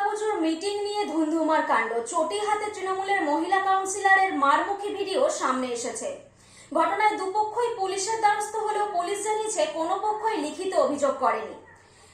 দুর্গাপুজোর মিটিং নিয়ে ধুন্ধুমার কাণ্ড। চটি হাতে তৃণমূলের মহিলা কাউন্সিলরের মারমুখী ভিডিও সামনে এসেছে। ঘটনায় দুপক্ষই পুলিশের দ্বারস্থ হলেও পুলিশ জানিয়েছে, কোনো পক্ষই লিখিত অভিযোগ করেনি।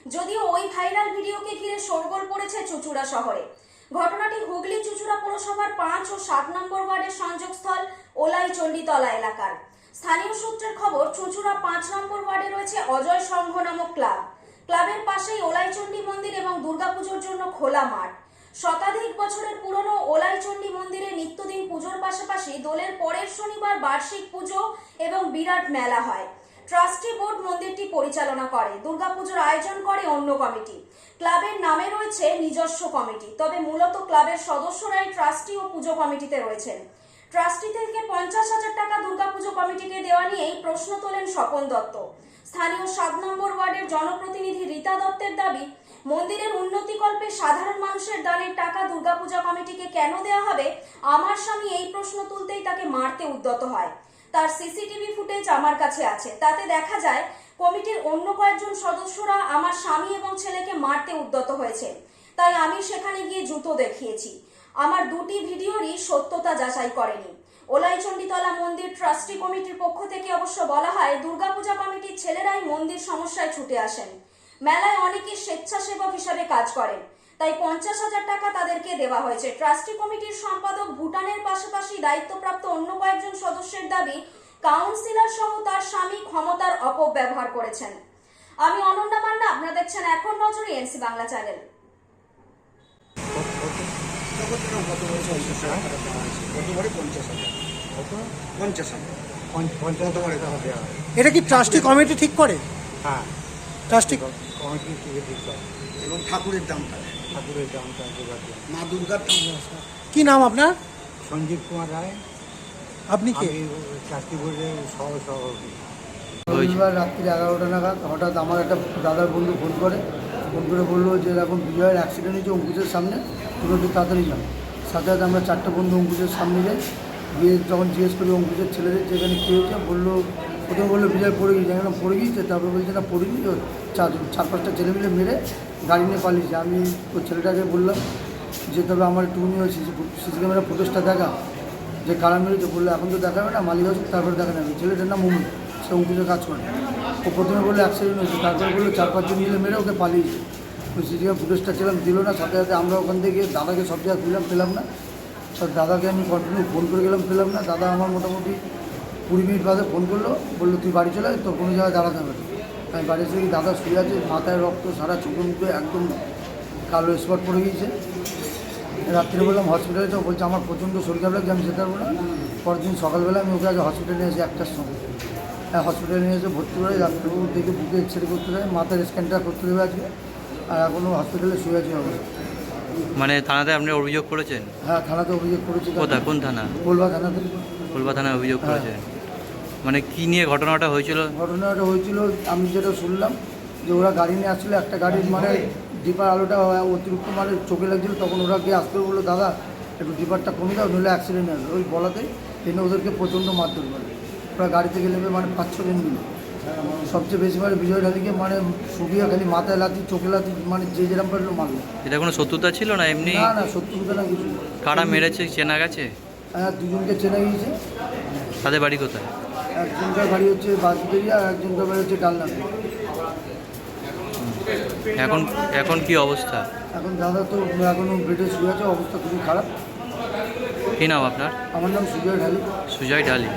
যদিও ওই ভাইরাল ভিডিওকে ঘিরে শোরগোল পড়েছে চুচুড়া শহরে। ঘটনাটি হুগলি চুচুড়া পুরসভার পাঁচ ও সাত নম্বর ওয়ার্ডের সংযোগস্থল ওলাই চণ্ডীতলা এলাকার। স্থানীয় সূত্রের খবর, চুচুড়া পাঁচ নম্বর ওয়ার্ডে রয়েছে অজয় সংঘ নামক ক্লাব। ক্লাবের পাশেই ওলাইচণ্ডী মন্দির এবং দুর্গাপুজোর জন্য খোলা মাঠ। শতাধিক বছরের পুরনো ওলাইচণ্ডী মন্দিরে নিত্যদিন পুজোর পাশাপাশি দোলের পরের শনিবার বার্ষিক পুজো এবং বিরাট মেলা হয়। ট্রাস্টি বোর্ড মন্দিরটি পরিচালনা করে, দুর্গাপুজোর আয়োজন করে অন্য কমিটি। ক্লাবের নামে রয়েছে নিজস্ব কমিটি, তবে মূলত ক্লাবের সদস্যরাই ট্রাস্টি ও পুজো কমিটিতে রয়েছেন। ট্রাস্টি থেকে পঞ্চাশ হাজার টাকা দুর্গাপুজো কমিটিকে দেওয়া নিয়েই প্রশ্ন তোলেন স্বপন দত্ত। স্থানীয় সাত নম্বর ওয়ার্ডের জনপ্রতিনিধি রীতা দত্তের দাবি, মন্দিরের উন্নতিকল্পে সাধারণ মানুষের দানের টাকা দুর্গাপূজা কমিটিকে কেন দেওয়া হবে? আমার স্বামী এই প্রশ্ন তুলতেই তাকে মারতে উদ্যত হয়। তার সিসিটিভি ফুটেজ আমার কাছে আছে। তাতে দেখা যায়, কমিটির অন্য কয়েকজন সদস্যরা আমার স্বামী এবং ছেলেকে মারতে উদ্যত হয়েছে তাই আমি সেখানে গিয়ে জুতো দেখিয়েছি। আমার দুটি ভিডিওরই সত্যতা যাচাই করেনি। ওলাইচণ্ডীতলা মন্দির ট্রাস্টি কমিটির পক্ষ থেকে অবশ্য বলা হয়, দুর্গাপূজা কমিটির ছেলেরাই মন্দির সমস্যায় ছুটে আসেন। মেলায় অনেকে স্বেচ্ছাসেবক হিসাবে কাজ করেন। তাই পঞ্চাশ হাজার টাকা তাদেরকে দেওয়া হয়েছে। ট্রাস্টি কমিটির সম্পাদক ভুটানের পাশাপাশি দায়িত্বপ্রাপ্ত অন্য কয়েকজন সদস্যের দাবি, কাউন্সিলর সহ তার স্বামী ক্ষমতার অপব্যবহার করেছেন। আমি অনন্যা পান্ডা আপনারা দেখছেন এখন নজরে এনসি বাংলা চ্যানেল। গতবারে পঞ্চাশ হাজার পঞ্চাশ হাজার গতবারে তো হবে এটা কি ট্রাস্টি কমিটি ঠিক করে? হ্যাঁ। ট্রাস্টি কমিটি থেকে দিতে এবং ঠাকুরের দামটা। ঠাকুরের দামটা মা দুর্গার দাম। কি নাম আপনার? সঞ্জীব কুমার রায়। আপনি কে? আমি চাকরি বোর্ডের সহ সভাপতি। রবিবার রাত্রি এগারোটা নাগাদ হঠাৎ আমার একটা দাদার বন্ধু ফোন করে। ফোন করে বলল যে এরকম বিজয়ের অ্যাক্সিডেন্ট হয়েছে অঙ্কুশের সামনে। একটু তাড়াতাড়ি যান সাথে সাথে আমরা চারটে বন্ধু অঙ্কুশের সামনে যাই গিয়ে যখন জিজ্ঞেস করি অঙ্কুশের ছেলেদের যেখানে কী হয়েছে, বলল, প্রথমে বলল, বিজয়, পড়ে গিয়েছে। এখন পড়ে গিয়েছে? তারপরে বলছে, না পড়ে গিয়েছে চার চার পাঁচটা ছেলে মিলে মেরে গাড়ি নিয়ে পালিয়েছে। আমি ওই ছেলেটাকে বললাম, যে তবে আমার একটুখানি ওই সিসি সিসি ক্যামেরা ফুটেজটা দেখা। যে কারা মেরেছে, বলল, এখন তো দেখাবে না, মালিক আসুক তারপরে দেখা যাবে। ছেলেটার নাম মুমুন সে অঙ্কুশে কাজ করে। ও প্রথমে বলল অ্যাক্সিডেন্ট হয়েছে। তারপরে বলল, চার পাঁচজন মিলে মেরে ওকে পালিয়েছে। সিটিকে ফুটেজটা ছিলাম, দিল না, সাথে সাথে আমরা ওখান থেকে দাদাকে সব জায়গায় দিলাম পেলাম না। তো দাদাকে আমি কন্টিনিউ ফোন করে গেলাম, পেলাম না। দাদা আমার মোটামুটি কুড়ি মিনিট বাদে ফোন করল, বলল, তুই বাড়ি চলে তোর কোনো জায়গায় দাঁড়াতে হবে আমি বাড়ি এসে দেখি দাদা শুয়ে আছে, মাথায় রক্ত, সারা চোখে মুখে একদম কালো স্পট পড়ে গিয়েছে। রাত্রে বললাম হসপিটালে তো বলছে, আমার প্রচণ্ড শরীর খারাপ লাগছে, আমি যেতে পারব না। পরের দিন সকালবেলা আমি ওকে আগে হসপিটালে নিয়ে এসে একটার সময়। হ্যাঁ হসপিটালে নিয়ে এসে ভর্তি করে ডাক্তারবাবু দেখে বুকে এক্স রে করতে দেয়, মাথার স্ক্যানটা করতে দেবে আজকে। আর এখনও হসপিটালে শুয়ে আছি মানে থানাতে আপনি অভিযোগ করেছেন? হ্যাঁ থানাতে অভিযোগ করেছি। কোথায়? কোন থানা? বলবা থানাতে। কলবা থানায় অভিযোগ হ্যাঁ। করেছেন। মানে কি নিয়ে ঘটনাটা হয়েছিল? ঘটনাটা হয়েছিল আমি যেটা শুনলাম যে ওরা গাড়ি নিয়ে আসছিল একটা গাড়ির মানে ডিপার আলোটা অতিরিক্ত মানে চোখে লাগছিল তখন ওরা গিয়ে আসতে বলল দাদা একটু ডিপারটা কমে দাও নইলে অ্যাক্সিডেন্ট হবে ওই বলাতেই এনে ওদেরকে প্রচণ্ড মারধর করে। ওরা গাড়ি থেকে নেমে মানে পাঁচ ছ দিন মিলে। সবচেয়ে বেশি মানে বিজয় ঢালিকে মানে শুকিয়ে খালি মাথায় লাতি চোখে লাতি মানে যে যেরকম পারল মারলো। এটা কোনো শত্রুতা ছিল না এমনি? না না কথা না কিছু। কারা মেরেছে চেনা গেছে? হ্যাঁ দুজনকে চেনা গিয়েছে। তাদের বাড়ি কোথায়? একজনকার বাড়ি হচ্ছে বাসবেরিয়া আর একজনকার বাড়ি হচ্ছে ডালনাতে এখন এখন কি অবস্থা? এখন দাদা তো এখনও বেডে শুয়ে আছে অবস্থা খুবই খারাপ। কী নাম আপনার? আমার নাম সুজয় ঢালি। সুজয় ঢালি।